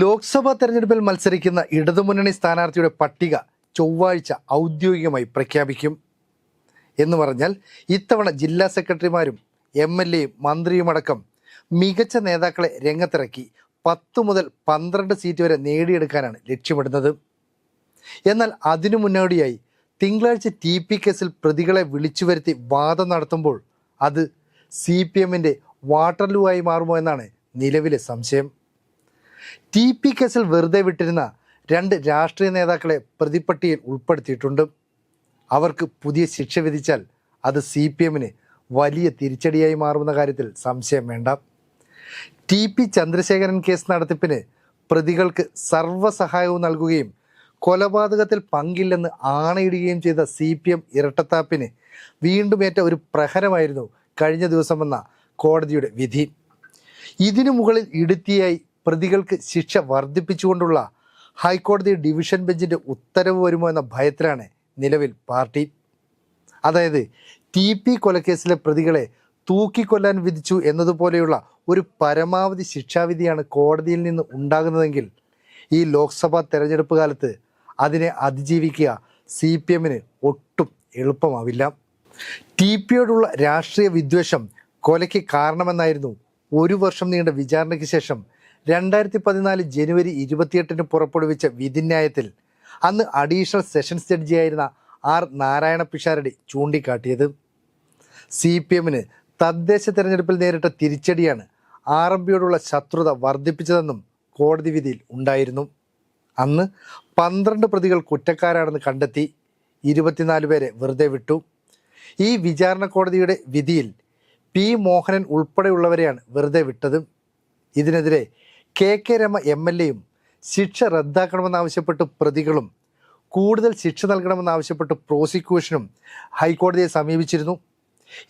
ലോക്സഭാ തെരഞ്ഞെടുപ്പിൽ മത്സരിക്കുന്ന ഇടതുമുന്നണി സ്ഥാനാർത്ഥിയുടെ പട്ടിക ചൊവ്വാഴ്ച ഔദ്യോഗികമായി പ്രഖ്യാപിക്കും എന്ന് പറഞ്ഞാൽ ഇത്തവണ ജില്ലാ സെക്രട്ടറിമാരും എം എൽ എയും മന്ത്രിയുമടക്കം മികച്ച നേതാക്കളെ രംഗത്തിറക്കി പത്ത് മുതൽ പന്ത്രണ്ട് സീറ്റ് വരെ നേടിയെടുക്കാനാണ് ലക്ഷ്യമിടുന്നത്. എന്നാൽ അതിനു മുന്നോടിയായി തിങ്കളാഴ്ച ടി പി കേസിൽ പ്രതികളെ വിളിച്ചു വരുത്തി വാദം നടത്തുമ്പോൾ അത് സി പി എമ്മിന്റെ വാട്ടർലൂ ആയി മാറുമോ എന്നാണ് നിലവിലെ സംശയം. ടി പി കേസിൽ വെറുതെ വിട്ടിരുന്ന രണ്ട് രാഷ്ട്രീയ നേതാക്കളെ പ്രതിപ്പട്ടിയിൽ ഉൾപ്പെടുത്തിയിട്ടുണ്ട്. അവർക്ക് പുതിയ ശിക്ഷ വിധിച്ചാൽ അത് സി പി എമ്മിന് വലിയ തിരിച്ചടിയായി മാറുന്ന കാര്യത്തിൽ സംശയം വേണ്ട. ടി പി ചന്ദ്രശേഖരൻ കേസ് നടത്തിപ്പിന് പ്രതികൾക്ക് സർവസഹായവും നൽകുകയും കൊലപാതകത്തിൽ പങ്കില്ലെന്ന് ആണയിടുകയും ചെയ്ത സി പി എം ഇരട്ടത്താപ്പിന് വീണ്ടും ഏറ്റ ഒരു പ്രഹരമായിരുന്നു കഴിഞ്ഞ ദിവസം വന്ന കോടതിയുടെ വിധി. ഇതിനു മുകളിൽ ഇടുത്തിയായി പ്രതികൾക്ക് ശിക്ഷ വർദ്ധിപ്പിച്ചുകൊണ്ടുള്ള ഹൈക്കോടതി ഡിവിഷൻ ബെഞ്ചിന്റെ ഉത്തരവ് വരുമോ എന്ന ഭയത്തിലാണ് നിലവിൽ പാർട്ടി. അതായത് ടി പി കൊലക്കേസിലെ പ്രതികളെ തൂക്കിക്കൊല്ലാൻ വിധിച്ചു എന്നതുപോലെയുള്ള ഒരു പരമാവധി ശിക്ഷാവിധിയാണ് കോടതിയിൽ നിന്ന് ഉണ്ടാകുന്നതെങ്കിൽ ഈ ലോക്സഭാ തെരഞ്ഞെടുപ്പ് കാലത്ത് അതിനെ അതിജീവിക്കുക സി പി എമ്മിന് ഒട്ടും എളുപ്പമാവില്ല. ടി പിയോടുള്ള രാഷ്ട്രീയ വിദ്വേഷം കൊലയ്ക്ക് കാരണമെന്നായിരുന്നു ഒരു വർഷം നീണ്ട വിചാരണയ്ക്ക് ശേഷം രണ്ടായിരത്തി പതിനാല് ജനുവരി ഇരുപത്തിയെട്ടിന് പുറപ്പെടുവിച്ച വിധിന്യായത്തിൽ അന്ന് അഡീഷണൽ സെഷൻസ് ജഡ്ജിയായിരുന്ന ആർ നാരായണ പിഷാരടി ചൂണ്ടിക്കാട്ടിയത്. സി പി എമ്മിന് തദ്ദേശ തെരഞ്ഞെടുപ്പിൽ നേരിട്ട തിരിച്ചടിയാണ് ആർ എം പിയോടുള്ള ശത്രുത വർദ്ധിപ്പിച്ചതെന്നും കോടതി വിധിയിൽ ഉണ്ടായിരുന്നു. അന്ന് പന്ത്രണ്ട് പ്രതികൾ കുറ്റക്കാരാണെന്ന് കണ്ടെത്തി ഇരുപത്തിനാല് പേരെ വെറുതെ വിട്ടു. ഈ വിചാരണ കോടതിയുടെ വിധിയിൽ പി മോഹനൻ ഉൾപ്പെടെയുള്ളവരെയാണ് വെറുതെ വിട്ടത്. ഇതിനെതിരെ K K Rama M L എയും ശിക്ഷ റദ്ദാക്കണമെന്നാവശ്യപ്പെട്ട് പ്രതികളും കൂടുതൽ ശിക്ഷ നൽകണമെന്നാവശ്യപ്പെട്ട് പ്രോസിക്യൂഷനും ഹൈക്കോടതിയെ സമീപിച്ചിരുന്നു.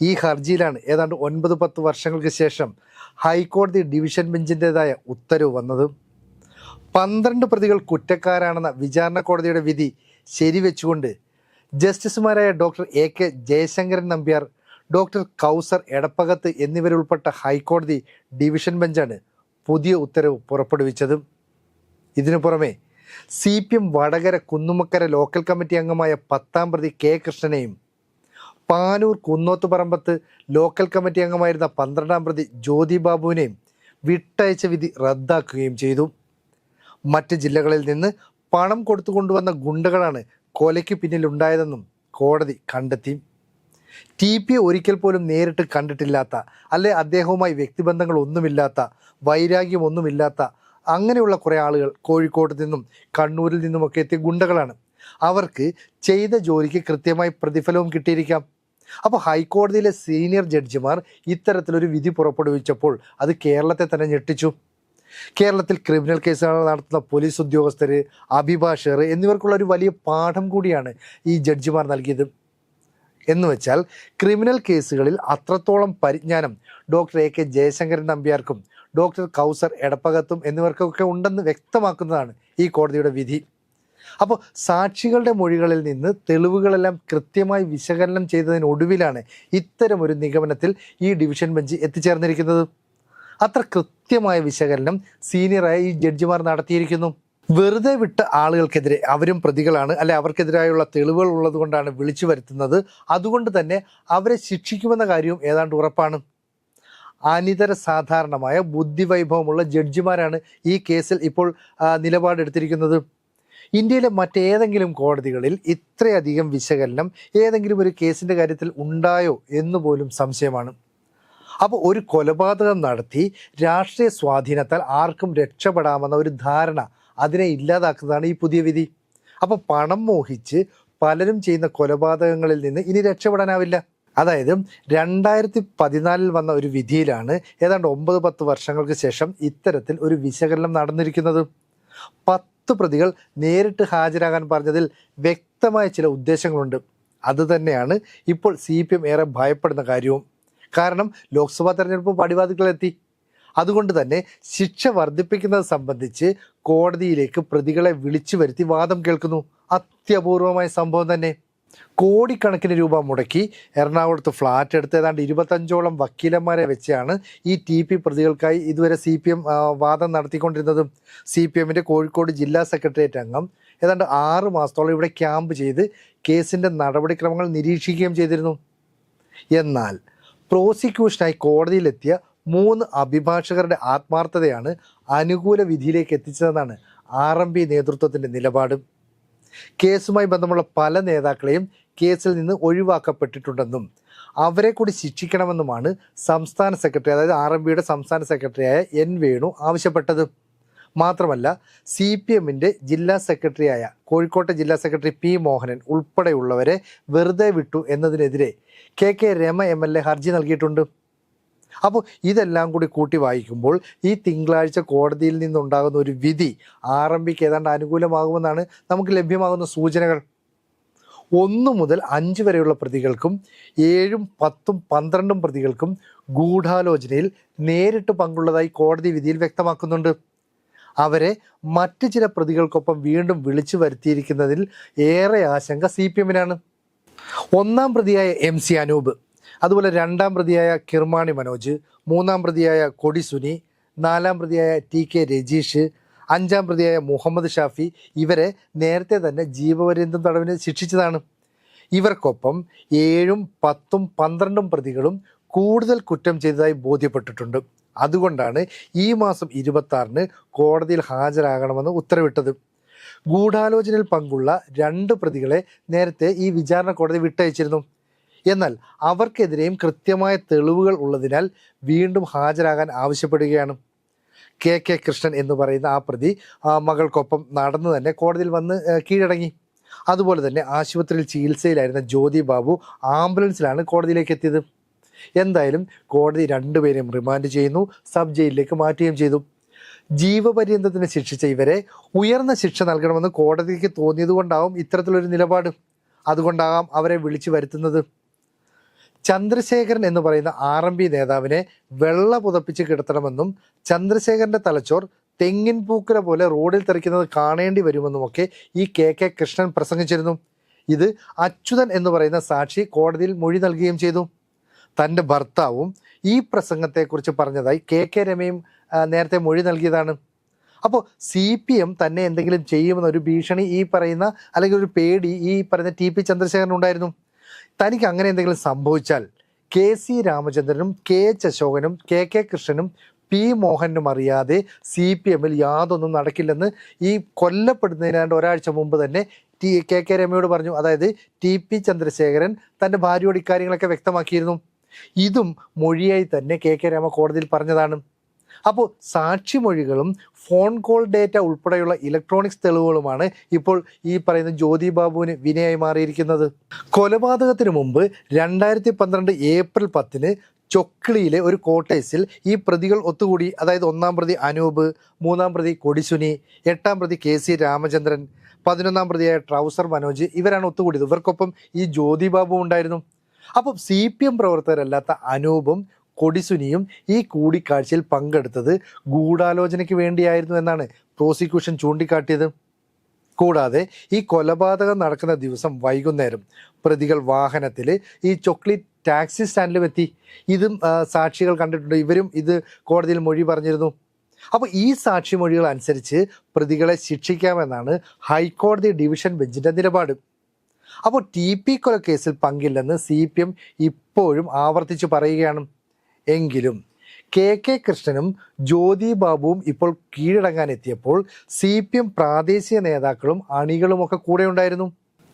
ഈ ഹർജിയിലാണ് ഏതാണ്ട് ഒൻപത് പത്ത് വർഷങ്ങൾക്ക് ശേഷം ഹൈക്കോടതി ഡിവിഷൻ ബെഞ്ചിന്റെതായ ഉത്തരവ് വന്നത്. പന്ത്രണ്ട് പ്രതികൾ കുറ്റക്കാരാണെന്ന വിചാരണ കോടതിയുടെ വിധി ശരിവെച്ചുകൊണ്ട് ജസ്റ്റിസുമാരായ doctor A K Jayasankaran Nambiar doctor Kauser Edappagath എന്നിവരുൾപ്പെട്ട ഹൈക്കോടതി ഡിവിഷൻ ബെഞ്ചാണ് പുതിയ ഉത്തരവ് പുറപ്പെടുവിച്ചതും ഇതിനു പുറമെ C P M Vadakara Kunnummakkara local committee അംഗമായ പത്താം പ്രതി കെ കൃഷ്ണനെയും പാനൂർ കുന്നോത്തുപറമ്പത്ത് ലോക്കൽ കമ്മിറ്റി അംഗമായിരുന്ന പന്ത്രണ്ടാം പ്രതി ജ്യോതി ബാബുവിനെയും വിട്ടയച്ച വിധി റദ്ദാക്കുകയും ചെയ്തു. മറ്റ് ജില്ലകളിൽ നിന്ന് പണം കൊടുത്തു കൊണ്ടുവന്ന ഗുണ്ടകളാണ് കൊലയ്ക്ക് പിന്നിലുണ്ടായതെന്നും കോടതി കണ്ടെത്തി. ടി പി ഒരിക്കൽ പോലും നേരിട്ട് കണ്ടിട്ടില്ലാത്ത അല്ലെ അദ്ദേഹവുമായി വ്യക്തിബന്ധങ്ങൾ ഒന്നുമില്ലാത്ത വൈരാഗ്യമൊന്നുമില്ലാത്ത അങ്ങനെയുള്ള കുറേ ആളുകൾ കോഴിക്കോട് നിന്നും കണ്ണൂരിൽ നിന്നുമൊക്കെ എത്തിയ ഗുണ്ടകളാണ്. അവർക്ക് ചെയ്ത ജോലിക്ക് കൃത്യമായി പ്രതിഫലവും കിട്ടിയിരിക്കാം. അപ്പോൾ ഹൈക്കോടതിയിലെ സീനിയർ ജഡ്ജിമാർ ഇത്തരത്തിലൊരു വിധി പുറപ്പെടുവിച്ചപ്പോൾ അത് കേരളത്തെ തന്നെ ഞെട്ടിച്ചു. കേരളത്തിൽ ക്രിമിനൽ കേസുകൾ നടത്തുന്ന പോലീസ് ഉദ്യോഗസ്ഥർ അഭിഭാഷകർ എന്നിവർക്കുള്ള ഒരു വലിയ പാഠം കൂടിയാണ് ഈ ജഡ്ജിമാർ നൽകിയത്. എന്ന് വെച്ചാൽ ക്രിമിനൽ കേസുകളിൽ അത്രത്തോളം പരിജ്ഞാനം ഡോക്ടർ എ കെ ജയശങ്കരൻ നമ്പ്യാർക്കും ഡോക്ടർ കൗസർ എടപ്പകത്തും എന്നിവർക്കൊക്കെ ഉണ്ടെന്ന് വ്യക്തമാക്കുന്നതാണ് ഈ കോടതിയുടെ വിധി. അപ്പോൾ സാക്ഷികളുടെ മൊഴികളിൽ നിന്ന് തെളിവുകളെല്ലാം കൃത്യമായി വിശകലനം ചെയ്തതിനൊടുവിലാണ് ഇത്തരം ഒരു നിഗമനത്തിൽ ഈ ഡിവിഷൻ ബെഞ്ച് എത്തിച്ചേർന്നിരിക്കുന്നത്. അത്ര കൃത്യമായ വിശകലനം സീനിയറായ ഈ ജഡ്ജിമാർ നടത്തിയിരിക്കുന്നു. വെറുതെ വിട്ട ആളുകൾക്കെതിരെ അവരും പ്രതികളാണ്. അല്ലെ അവർക്കെതിരായുള്ള തെളിവുകൾ ഉള്ളത് കൊണ്ടാണ് വിളിച്ചു വരുത്തുന്നത്. അതുകൊണ്ട് തന്നെ അവരെ ശിക്ഷിക്കുമെന്ന കാര്യവും ഏതാണ്ട് ഉറപ്പാണ്. അനിതര സാധാരണമായ ബുദ്ധിവൈഭവമുള്ള ജഡ്ജിമാരാണ് ഈ കേസിൽ ഇപ്പോൾ നിലപാടെടുത്തിരിക്കുന്നത്. ഇന്ത്യയിലെ മറ്റേതെങ്കിലും കോടതികളിൽ ഇത്രയധികം വിശകലനം ഏതെങ്കിലും ഒരു കേസിന്റെ കാര്യത്തിൽ ഉണ്ടായോ എന്ന് പോലും സംശയമാണ്. അപ്പോൾ ഒരു കൊലപാതകം നടത്തി രാഷ്ട്രീയ സ്വാധീനത്താൽ ആർക്കും രക്ഷപ്പെടാമെന്ന ഒരു ധാരണ അതിനെ ഇല്ലാതാക്കുന്നതാണ് ഈ പുതിയ വിധി. അപ്പോൾ പണം മോഹിച്ച് പലരും ചെയ്യുന്ന കൊലപാതകങ്ങളിൽ നിന്ന് ഇനി രക്ഷപ്പെടാനാവില്ല. അതായത് രണ്ടായിരത്തി പതിനാലിൽ വന്ന ഒരു വിധിയിലാണ് ഏതാണ്ട് ഒമ്പത് പത്ത് വർഷങ്ങൾക്ക് ശേഷം ഇത്തരത്തിൽ ഒരു വിശകലനം നടന്നിരിക്കുന്നത്. പത്ത് പ്രതികൾ നേരിട്ട് ഹാജരാകാൻ പറഞ്ഞതിൽ വ്യക്തമായ ചില ഉദ്ദേശങ്ങളുണ്ട്. അതുതന്നെയാണ് ഇപ്പോൾ സി പി എം ഏറെ ഭയപ്പെടുന്ന കാര്യവും. കാരണം ലോക്സഭാ തെരഞ്ഞെടുപ്പ് പടിവാതിക്കലെത്തി. അതുകൊണ്ട് തന്നെ ശിക്ഷ വർദ്ധിപ്പിക്കുന്നത് സംബന്ധിച്ച് കോടതിയിലേക്ക് പ്രതികളെ വിളിച്ചു വരുത്തി വാദം കേൾക്കുന്നു. അത്യപൂർവമായ സംഭവം തന്നെ. കോടിക്കണക്കിന് രൂപ മുടക്കി എറണാകുളത്ത് ഫ്ലാറ്റ് എടുത്ത് ഏതാണ്ട് ഇരുപത്തഞ്ചോളം വക്കീലന്മാരെ വെച്ചാണ് ഈ ടി പി പ്രതികൾക്കായി ഇതുവരെ സി പി എം വാദം നടത്തിക്കൊണ്ടിരുന്നതും. സി പി എമ്മിന്റെ കോഴിക്കോട് ജില്ലാ സെക്രട്ടേറിയറ്റ് അംഗം ഏതാണ്ട് ആറ് മാസത്തോളം ഇവിടെ ക്യാമ്പ് ചെയ്ത് കേസിന്റെ നടപടിക്രമങ്ങൾ നിരീക്ഷിക്കുകയും ചെയ്തിരുന്നു. എന്നാൽ പ്രോസിക്യൂഷനായി കോടതിയിലെത്തിയ മൂന്ന് അഭിഭാഷകരുടെ ആത്മാർത്ഥതയാണ് അനുകൂല വിധിയിലേക്ക് എത്തിച്ചതെന്നാണ് ആർ എം പി നേതൃത്വത്തിന്റെ നിലപാട്. കേസുമായി ബന്ധമുള്ള പല നേതാക്കളെയും കേസിൽ നിന്ന് ഒഴിവാക്കപ്പെട്ടിട്ടുണ്ടെന്നും അവരെ കൂടി ശിക്ഷിക്കണമെന്നുമാണ് സംസ്ഥാന സെക്രട്ടറി അതായത് ആർ എം പിയുടെ സംസ്ഥാന സെക്രട്ടറിയായ എൻ വേണു ആവശ്യപ്പെട്ടത്. മാത്രമല്ല സി പി എമ്മിന്റെ ജില്ലാ സെക്രട്ടറിയായ കോഴിക്കോട്ടെ ജില്ലാ സെക്രട്ടറി പി മോഹനൻ ഉൾപ്പെടെയുള്ളവരെ വെറുതെ വിട്ടു എന്നതിനെതിരെ K K Rama M L A ഹർജി നൽകിയിട്ടുണ്ട്. അപ്പോൾ ഇതെല്ലാം കൂടി കൂട്ടി വായിക്കുമ്പോൾ ഈ തിങ്കളാഴ്ച കോടതിയിൽ നിന്നുണ്ടാകുന്ന ഒരു വിധി ആർ ഏതാണ്ട് അനുകൂലമാകുമെന്നാണ് നമുക്ക് ലഭ്യമാകുന്ന സൂചനകൾ. ഒന്ന് മുതൽ അഞ്ച് വരെയുള്ള പ്രതികൾക്കും ഏഴും പത്തും പന്ത്രണ്ടും പ്രതികൾക്കും ഗൂഢാലോചനയിൽ നേരിട്ട് പങ്കുള്ളതായി കോടതി വിധിയിൽ വ്യക്തമാക്കുന്നുണ്ട്. അവരെ മറ്റ് ചില പ്രതികൾക്കൊപ്പം വീണ്ടും വിളിച്ചു വരുത്തിയിരിക്കുന്നതിൽ ഏറെ ആശങ്ക സി പി എമ്മിനാണ്. ഒന്നാം പ്രതിയായ എം സി അനൂപ് അതുപോലെ രണ്ടാം പ്രതിയായ കിർമാണി മനോജ് മൂന്നാം പ്രതിയായ കൊടി സുനി നാലാം പ്രതിയായ ടി കെ രജീഷ് അഞ്ചാം പ്രതിയായ മുഹമ്മദ് ഷാഫി ഇവരെ നേരത്തെ തന്നെ ജീവപര്യന്തം തടവിന് ശിക്ഷിച്ചതാണ്. ഇവർക്കൊപ്പം ഏഴും പത്തും പന്ത്രണ്ടും പ്രതികളും കൂടുതൽ കുറ്റം ചെയ്തതായി ബോധ്യപ്പെട്ടിട്ടുണ്ട്. അതുകൊണ്ടാണ് ഈ മാസം ഇരുപത്തി കോടതിയിൽ ഹാജരാകണമെന്ന് ഉത്തരവിട്ടത്. ഗൂഢാലോചനയിൽ പങ്കുള്ള രണ്ട് പ്രതികളെ നേരത്തെ ഈ വിചാരണ കോടതി വിട്ടയച്ചിരുന്നു. എന്നാൽ അവർക്കെതിരെയും കൃത്യമായ തെളിവുകൾ ഉള്ളതിനാൽ വീണ്ടും ഹാജരാകാൻ ആവശ്യപ്പെടുകയാണ്. കെ. കെ. കൃഷ്ണൻ എന്ന് പറയുന്ന ആ പ്രതി മകൾക്കൊപ്പം നടന്നു തന്നെ കോടതിയിൽ വന്ന് കീഴടങ്ങി. അതുപോലെ തന്നെ ആശുപത്രിയിൽ ചികിത്സയിലായിരുന്ന ജ്യോതി ബാബു ആംബുലൻസിലാണ് കോടതിയിലേക്ക് എത്തിയത്. എന്തായാലും കോടതി രണ്ടുപേരെയും റിമാൻഡ് ചെയ്യുന്നു സബ് ജയിലിലേക്ക് മാറ്റുകയും ചെയ്തു. ജീവപര്യന്തത്തിന് ശിക്ഷിച്ച ഇവരെ ഉയർന്ന ശിക്ഷ നൽകണമെന്ന് കോടതിക്ക് തോന്നിയതുകൊണ്ടാവും ഇത്തരത്തിലൊരു നിലപാട്. അതുകൊണ്ടാകാം അവരെ വിളിച്ചു വരുത്തുന്നത്. ചന്ദ്രശേഖരൻ എന്ന് പറയുന്ന ആർ എം പി നേതാവിനെ വെള്ള പുതപ്പിച്ച് കിടത്തണമെന്നും ചന്ദ്രശേഖരന്റെ തലച്ചോർ തെങ്ങിൻ പൂക്കര പോലെ റോഡിൽ തെറിക്കുന്നത് കാണേണ്ടി വരുമെന്നുമൊക്കെ ഈ കെ കെ കൃഷ്ണൻ പ്രസംഗിച്ചിരുന്നു. ഇത് അച്യുതൻ എന്ന് പറയുന്ന സാക്ഷി കോടതിയിൽ മൊഴി നൽകുകയും ചെയ്തു. തന്റെ ഭർത്താവും ഈ പ്രസംഗത്തെക്കുറിച്ച് പറഞ്ഞതായി കെ കെ രമയും നേരത്തെ മൊഴി നൽകിയതാണ്. അപ്പോൾ സി പി എം തന്നെ എന്തെങ്കിലും ചെയ്യുമെന്ന ഒരു ഭീഷണി ഈ പറയുന്ന അല്ലെങ്കിൽ ഒരു പേടി ഈ പറയുന്ന ടി പി ചന്ദ്രശേഖരൻ ഉണ്ടായിരുന്നു തനിക്ക് അങ്ങനെ എന്തെങ്കിലും സംഭവിച്ചാൽ കെ സി രാമചന്ദ്രനും കെ എച്ച് അശോകനും കെ കെ കൃഷ്ണനും പി മോഹനും അറിയാതെ സി പി എമ്മിൽ യാതൊന്നും നടക്കില്ലെന്ന് ഈ കൊല്ലപ്പെടുന്നതിനാണ്ട് ഒരാഴ്ച മുമ്പ് തന്നെ ടി കെ കെ രമയോട് പറഞ്ഞു. അതായത് ടി പി ചന്ദ്രശേഖരൻ തന്റെ ഭാര്യയോട് ഇക്കാര്യങ്ങളൊക്കെ വ്യക്തമാക്കിയിരുന്നു. ഇതും മൊഴിയായി തന്നെ കെ കെ രമ കോടതിയിൽ പറഞ്ഞതാണ്. അപ്പോൾ സാക്ഷിമൊഴികളും ഫോൺ കോൾ ഡേറ്റ ഉൾപ്പെടെയുള്ള ഇലക്ട്രോണിക്സ് തെളിവുകളുമാണ് ഇപ്പോൾ ഈ പറയുന്ന ജ്യോതി ബാബുവിന് വിനയായി മാറിയിരിക്കുന്നത്. കൊലപാതകത്തിന് മുമ്പ് രണ്ടായിരത്തി പന്ത്രണ്ട് ഏപ്രിൽ പത്തിന് ചൊക്ലിയിലെ ഒരു കോട്ടേഴ്സിൽ ഈ പ്രതികൾ ഒത്തുകൂടി. അതായത് ഒന്നാം പ്രതി അനൂപ് മൂന്നാം പ്രതി കൊടിസുനി എട്ടാം പ്രതി കെ സി രാമചന്ദ്രൻ പതിനൊന്നാം പ്രതിയായ ട്രൗസർ മനോജ് ഇവരാണ് ഒത്തുകൂടിയത്. ഇവർക്കൊപ്പം ഈ ജ്യോതി ബാബു ഉണ്ടായിരുന്നു. അപ്പം സി പി എം പ്രവർത്തകരല്ലാത്ത അനൂപും കൊടിസുനിയും ഈ കൂടിക്കാഴ്ചയിൽ പങ്കെടുത്തത് ഗൂഢാലോചനയ്ക്ക് വേണ്ടിയായിരുന്നു എന്നാണ് പ്രോസിക്യൂഷൻ ചൂണ്ടിക്കാട്ടിയത്. കൂടാതെ ഈ കൊലപാതകം നടക്കുന്ന ദിവസം വൈകുന്നേരം പ്രതികൾ വാഹനത്തിൽ ഈ ചോക്ലേറ്റ് ടാക്സി സ്റ്റാൻഡിലും എത്തി ഇതും സാക്ഷികൾ കണ്ടിട്ടുണ്ട്. ഇവരും ഇത് കോടതിയിൽ മൊഴി പറഞ്ഞിരുന്നു. അപ്പോൾ ഈ സാക്ഷി മൊഴികൾ അനുസരിച്ച് പ്രതികളെ ശിക്ഷിക്കാമെന്നാണ് ഹൈക്കോടതി ഡിവിഷൻ ബെഞ്ചിന്റെ നിലപാട്. അപ്പോൾ ടി പി കൊലക്കേസിൽ പങ്കില്ലെന്ന് സി പി എം ഇപ്പോഴും ആവർത്തിച്ച് പറയുകയാണ്. എങ്കിലും കെ കെ കൃഷ്ണനും ജ്യോതി ബാബുവും ഇപ്പോൾ കീഴടങ്ങാൻ എത്തിയപ്പോൾ സി പി എം പ്രാദേശിക നേതാക്കളും അണികളുമൊക്കെ കൂടെ ഉണ്ടായിരുന്നു.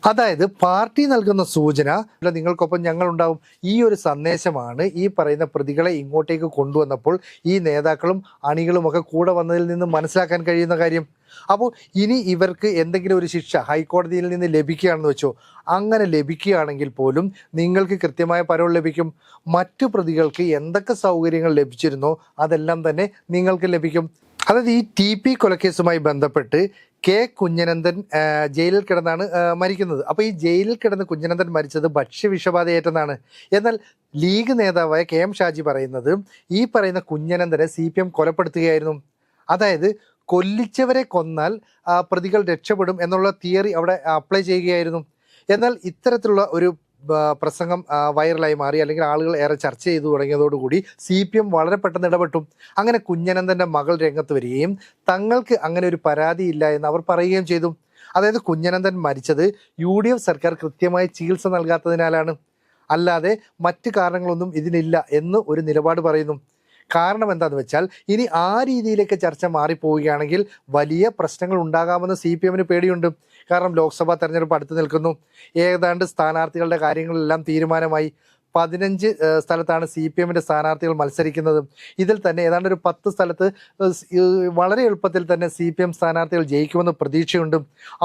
അതായത് പാർട്ടി നൽകുന്ന സൂചന നിങ്ങൾക്കൊപ്പം ഞങ്ങൾ ഉണ്ടാവും ഈ ഒരു സന്ദേശമാണ് ഈ പറയുന്ന പ്രതികളെ ഇങ്ങോട്ടേക്ക് കൊണ്ടുവന്നപ്പോൾ ഈ നേതാക്കളും അണികളുമൊക്കെ കൂടെ വന്നതിൽ നിന്ന് മനസ്സിലാക്കാൻ കഴിയുന്ന കാര്യം. അപ്പോൾ ഇനി ഇവർക്ക് എന്തെങ്കിലും ഒരു ശിക്ഷ ഹൈക്കോടതിയിൽ നിന്ന് ലഭിക്കുകയാണെന്ന് വെച്ചോ അങ്ങനെ ലഭിക്കുകയാണെങ്കിൽ പോലും നിങ്ങൾക്ക് കൃത്യമായ പരോൾ ലഭിക്കും. മറ്റു പ്രതികൾക്ക് എന്തൊക്കെ സൗകര്യങ്ങൾ ലഭിച്ചിരുന്നോ അതെല്ലാം തന്നെ നിങ്ങൾക്ക് ലഭിക്കും. അതായത് ഈ ടി പി കൊലക്കേസുമായി ബന്ധപ്പെട്ട് കെ കുഞ്ഞനന്ദൻ ജയിലിൽ കിടന്നാണ് മരിക്കുന്നത്. അപ്പോൾ ഈ ജയിലിൽ കിടന്ന് കുഞ്ഞനന്ദൻ മരിച്ചത് ഭക്ഷ്യവിഷബാധയേറ്റെന്നാണ്. എന്നാൽ ലീഗ് നേതാവായ കെ എം ഷാജി പറയുന്നത് ഈ പറയുന്ന കുഞ്ഞനന്ദനെ സി പി എം കൊലപ്പെടുത്തുകയായിരുന്നു. അതായത് കൊല്ലിച്ചവരെ കൊന്നാൽ പ്രതികൾ രക്ഷപ്പെടും എന്നുള്ള തിയറി അവിടെ അപ്ലൈ ചെയ്യുകയായിരുന്നു. എന്നാൽ ഇത്തരത്തിലുള്ള ഒരു പ്രസംഗം വൈറലായി മാറി അല്ലെങ്കിൽ ആളുകൾ ഏറെ ചർച്ച ചെയ്തു തുടങ്ങിയതോടുകൂടി സി പി എം വളരെ പെട്ടെന്ന് ഇടപെട്ടു. അങ്ങനെ കുഞ്ഞനന്ദന്റെ മകൾ രംഗത്ത് വരികയും തങ്ങൾക്ക് അങ്ങനെ ഒരു പരാതി ഇല്ല എന്ന് അവർ പറയുകയും ചെയ്തു. അതായത് കുഞ്ഞനന്ദൻ മരിച്ചത് യു ഡി എഫ് സർക്കാർ കൃത്യമായി ചികിത്സ നൽകാത്തതിനാലാണ്. അല്ലാതെ മറ്റ് കാരണങ്ങളൊന്നും ഇതിനില്ല എന്ന് ഒരു നിലപാട് പറയുന്നു. കാരണം എന്താന്ന് വെച്ചാൽ ഇനി ആ രീതിയിലേക്ക് ചർച്ച മാറിപ്പോവുകയാണെങ്കിൽ വലിയ പ്രശ്നങ്ങൾ ഉണ്ടാകാമെന്ന് സി പി എമ്മിന് പേടിയുണ്ട്. കാരണം ലോക്സഭാ തെരഞ്ഞെടുപ്പ് അടുത്ത് നിൽക്കുന്നു. ഏതാണ്ട് സ്ഥാനാർത്ഥികളുടെ കാര്യങ്ങളെല്ലാം തീരുമാനമായി. പതിനഞ്ച് സ്ഥലത്താണ് സി പി എമ്മിന്റെ സ്ഥാനാർത്ഥികൾ മത്സരിക്കുന്നതും. ഇതിൽ തന്നെ ഏതാണ്ട് ഒരു പത്ത് സ്ഥലത്ത് വളരെ എളുപ്പത്തിൽ തന്നെ സി പി എം സ്ഥാനാർത്ഥികൾ ജയിക്കുമെന്ന് പ്രതീക്ഷയുണ്ട്.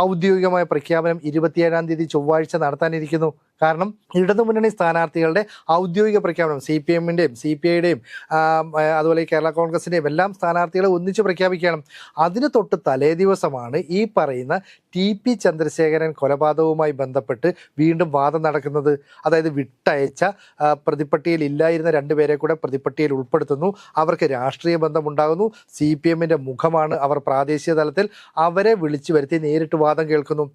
ഔദ്യോഗികമായ പ്രഖ്യാപനം ഇരുപത്തിയേഴാം തീയതി ചൊവ്വാഴ്ച നടത്താനിരിക്കുന്നു. കാരണം ഇടതുമുന്നണി സ്ഥാനാർത്ഥികളുടെ ഔദ്യോഗിക പ്രഖ്യാപനം സി പി എമ്മിന്റെയും സി പി ഐയുടെയും അതുപോലെ കേരള കോൺഗ്രസിന്റെയും എല്ലാം സ്ഥാനാർത്ഥികളെ ഒന്നിച്ച് പ്രഖ്യാപിക്കണം അതിന് തൊട്ട് തലേ ദിവസമാണ് ഈ പറയുന്ന ടി പി ചന്ദ്രശേഖരൻ കൊലപാതകവുമായി ബന്ധപ്പെട്ട് വീണ്ടും വാദം നടക്കുന്നത് അതായത് വിട്ടയച്ച പ്രതിപ്പട്ടിയിൽ ഇല്ലായിരുന്ന രണ്ടുപേരെ കൂടെ പ്രതിപ്പട്ടിയിൽ ഉൾപ്പെടുത്തുന്നു. അവർക്ക് രാഷ്ട്രീയ ബന്ധമുണ്ടാകുന്നു. സി പി എമ്മിന്റെ മുഖമാണ് അവർ പ്രാദേശിക തലത്തിൽ അവരെ വിളിച്ചു വരുത്തി നേരിട്ട് വാദം കേൾക്കുന്നു.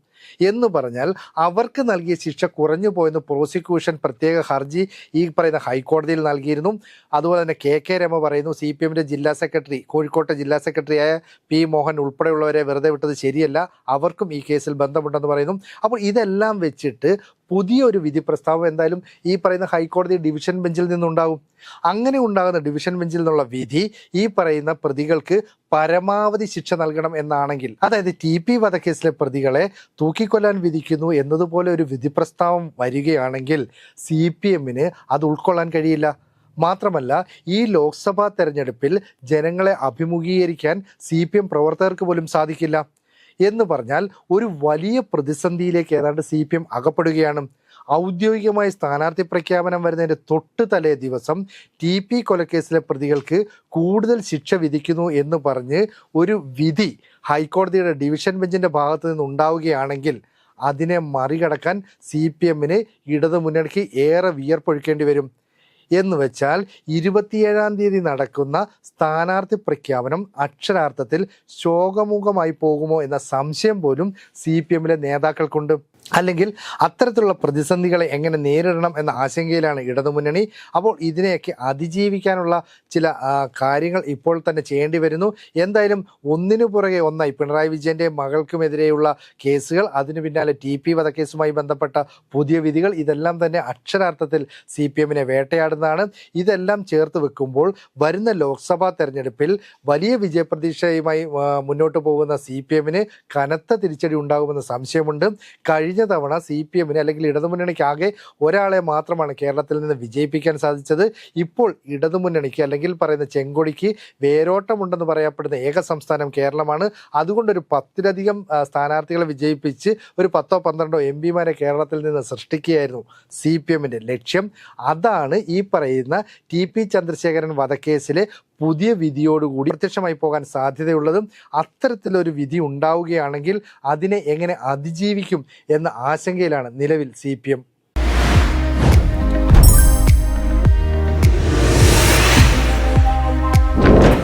എന്ന് പറഞ്ഞാൽ അവർക്ക് നൽകിയ ശിക്ഷ കുറഞ്ഞു പോയെന്ന് പ്രോസിക്യൂഷൻ പ്രത്യേക ഹർജി ഈ പറയുന്ന ഹൈക്കോടതിയിൽ നൽകിയിരുന്നു. അതുപോലെ തന്നെ കെ കെ രമ പറയുന്നു സി പി എമ്മിന്റെ ജില്ലാ സെക്രട്ടറി കോഴിക്കോട്ടെ ജില്ലാ സെക്രട്ടറിയായ പി മോഹൻ ഉൾപ്പെടെയുള്ളവരെ വെറുതെ വിട്ടത് ശരിയല്ല. അവർക്കും ഈ കേസിൽ ബന്ധമുണ്ടെന്ന് പറയുന്നു. അപ്പോൾ ഇതെല്ലാം വെച്ചിട്ട് പുതിയൊരു വിധി പ്രസ്താവം എന്തായാലും ഈ പറയുന്ന ഹൈക്കോടതി ഡിവിഷൻ ബെഞ്ചിൽ നിന്നുണ്ടാകും അങ്ങനെ ഉണ്ടാകുന്ന ഡിവിഷൻ ബെഞ്ചിൽ നിന്നുള്ള വിധി ഈ പറയുന്ന പ്രതികൾക്ക് പരമാവധി ശിക്ഷ നൽകണം എന്നാണെങ്കിൽ അതായത് ടി പി വധക്കേസിലെ പ്രതികളെ തൂക്കിക്കൊല്ലാൻ വിധിക്കുന്നു എന്നതുപോലെ ഒരു വിധി പ്രസ്താവം വരികയാണെങ്കിൽ സി പി എമ്മിന് അത് ഉൾക്കൊള്ളാൻ കഴിയില്ല. മാത്രമല്ല ഈ ലോക്സഭാ തെരഞ്ഞെടുപ്പിൽ ജനങ്ങളെ അഭിമുഖീകരിക്കാൻ സി പി എം പ്രവർത്തകർക്ക് പോലും സാധിക്കില്ല. എന്ന് പറഞ്ഞാൽ ഒരു വലിയ പ്രതിസന്ധിയിലേക്ക് ഏതാണ്ട് സി പി എം അകപ്പെടുകയാണ്. ഔദ്യോഗികമായ സ്ഥാനാർത്ഥി പ്രഖ്യാപനം വരുന്നതിന്റെ തൊട്ട് തലേ ദിവസം ടി പി കൊലക്കേസിലെ പ്രതികൾക്ക് കൂടുതൽ ശിക്ഷ വിധിക്കുന്നു എന്ന് പറഞ്ഞ് ഒരു വിധി ഹൈക്കോടതിയുടെ ഡിവിഷൻ ബെഞ്ചിന്റെ ഭാഗത്ത് നിന്ന് ഉണ്ടാവുകയാണെങ്കിൽ അതിനെ മറികടക്കാൻ സി പി എമ്മിന് ഇടതു മുന്നണിക്ക് ഏറെ വിയർപ്പൊഴുക്കേണ്ടി വരും. എന്ന് വെച്ചാൽ ഇരുപത്തിയേഴാം തീയതി നടക്കുന്ന സ്ഥാനാർത്ഥി പ്രഖ്യാപനം അക്ഷരാർത്ഥത്തിൽ ശോകമുഖമായി പോകുമോ എന്ന സംശയം പോലും സി പി എമ്മിലെ നേതാക്കൾക്കുണ്ട്. അല്ലെങ്കിൽ അത്തരത്തിലുള്ള പ്രതിസന്ധികളെ എങ്ങനെ നേരിടണം എന്ന ആശങ്കയിലാണ് ഇടതുമുന്നണി. അപ്പോൾ ഇതിനെയൊക്കെ അതിജീവിക്കാനുള്ള ചില കാര്യങ്ങൾ ഇപ്പോൾ തന്നെ ചെയ്യേണ്ടി വരുന്നു. എന്തായാലും ഒന്നിനു പുറകെ ഒന്നായി പിണറായി വിജയന്റെ മകൾക്കുമെതിരെയുള്ള കേസുകൾ അതിനു പിന്നാലെ ടി പി വധക്കേസുമായി ബന്ധപ്പെട്ട പുതിയ വിധികൾ ഇതെല്ലാം തന്നെ അക്ഷരാർത്ഥത്തിൽ സി പി എമ്മിനെ വേട്ടയാടുന്നതാണ് ഇതെല്ലാം ചേർത്ത് വെക്കുമ്പോൾ വരുന്ന ലോക്സഭാ തെരഞ്ഞെടുപ്പിൽ വലിയ വിജയപ്രതീക്ഷയുമായി മുന്നോട്ട് പോകുന്ന സി പി എമ്മിന് കനത്ത തിരിച്ചടി ഉണ്ടാകുമെന്ന് സംശയമുണ്ട്. കഴിഞ്ഞ തവണ സി പി എമ്മിന് അല്ലെങ്കിൽ ഇടതുമുന്നണിക്കാകെ ഒരാളെ മാത്രമാണ് കേരളത്തിൽ നിന്ന് വിജയിപ്പിക്കാൻ സാധിച്ചത്. ഇപ്പോൾ ഇടതുമുന്നണിക്ക് അല്ലെങ്കിൽ പറയുന്ന ചെങ്കൊടിക്ക് വേരോട്ടമുണ്ടെന്ന് പറയപ്പെടുന്ന ഏക സംസ്ഥാനം കേരളമാണ്. അതുകൊണ്ട് ഒരു പത്തിലധികം സ്ഥാനാർത്ഥികളെ വിജയിപ്പിച്ച് ഒരു പത്തോ പന്ത്രണ്ടോ എം പിമാരെ കേരളത്തിൽ നിന്ന് സൃഷ്ടിക്കുകയായിരുന്നു സി പി എമ്മിന്റെ ലക്ഷ്യം. അതാണ് ഈ പറയുന്ന ടി പി ചന്ദ്രശേഖരൻ വധക്കേസിലെ പുതിയ വിധിയോടുകൂടി പ്രത്യക്ഷമായി പോകാൻ സാധ്യതയുള്ളതും അത്തരത്തിലൊരു വിധി ഉണ്ടാവുകയാണെങ്കിൽ അതിനെ എങ്ങനെ അതിജീവിക്കും എന്ന ആശങ്കയിലാണ് നിലവിൽ സി